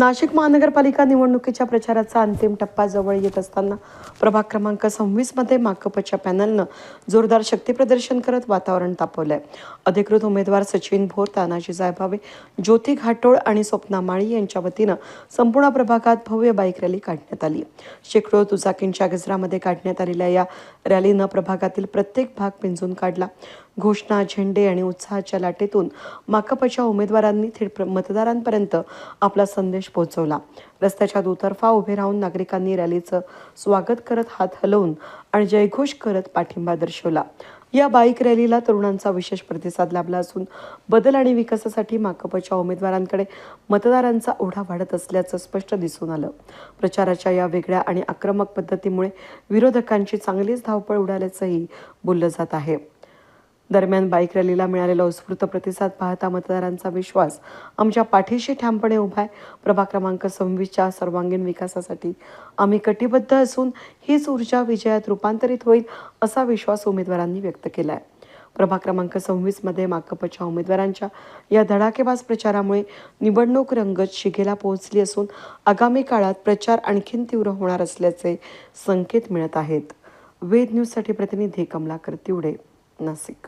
नाशिक महानगरपालिका निवडणुकीच्या प्रचाराचा अंतिम टप्पा जवळ येत असताना प्रभाग क्रमांक सव्वीसमध्ये माकपच्या पॅनलनं जोरदार शक्तीप्रदर्शन करत वातावरण तापवलंय. अधिकृत उमेदवार सचिन भोर तानाजी साहेबावे ज्योती घाटोळ आणि स्वप्ना माळी यांच्या वतीनं संपूर्ण प्रभागात भव्य बाईक रॅली काढण्यात आली. शेकडो दुचाकींच्या गजरामध्ये काढण्यात आलेल्या या रॅलीनं प्रभागातील प्रत्येक भाग पिंजून काढला. घोषणा झेंडे आणि उत्साहाच्या लाटेतून माकपच्या उमेदवारांनी थेट प्र- मतदारांपर्यंत आपला संदेश पोहोचवला. रस्त्याच्या दुतर्फा उभे राहून नागरिकांनी रॅलीचं स्वागत करत हात हलवून आणि जयघोष करत पाठिंबा दर्शवला. या बाईक रॅलीला तरुणांचा विशेष प्रतिसाद लाभला असून बदल आणि विकासासाठी माकपच्या उमेदवारांकडे मतदारांचा ओढा वाढत असल्याचं स्पष्ट दिसून आलं. प्रचाराच्या या वेगळ्या आणि आक्रमक पद्धतीमुळे विरोधकांची चांगलीच धावपळ उडाल्याचंही बोललं जात आहे. दरम्यान बाईक रॅलीला मिळालेला उत्स्फूर्त प्रतिसाद पाहता मतदारांचा विश्वास आमच्या पाठीशी ठामपणे उभा आहे. प्रभाग क्रमांक सव्वीसच्या सर्वांगीण विकासासाठी आम्ही कटिबद्ध असून हीच ऊर्जा विजयात रूपांतरित होईल असा विश्वास उमेदवारांनी व्यक्त केला आहे प्रभाग क्रमांक सव्वीसमध्ये माकपच्या उमेदवारांच्या या धडाकेबाज प्रचारामुळे निवडणूक रंगत शिगेला पोहोचली असून आगामी काळात प्रचार आणखीन तीव्र होणार असल्याचे संकेत मिळत आहेत. वेद न्यूजसाठी प्रतिनिधी कमलाकर तिवडे नाशिक.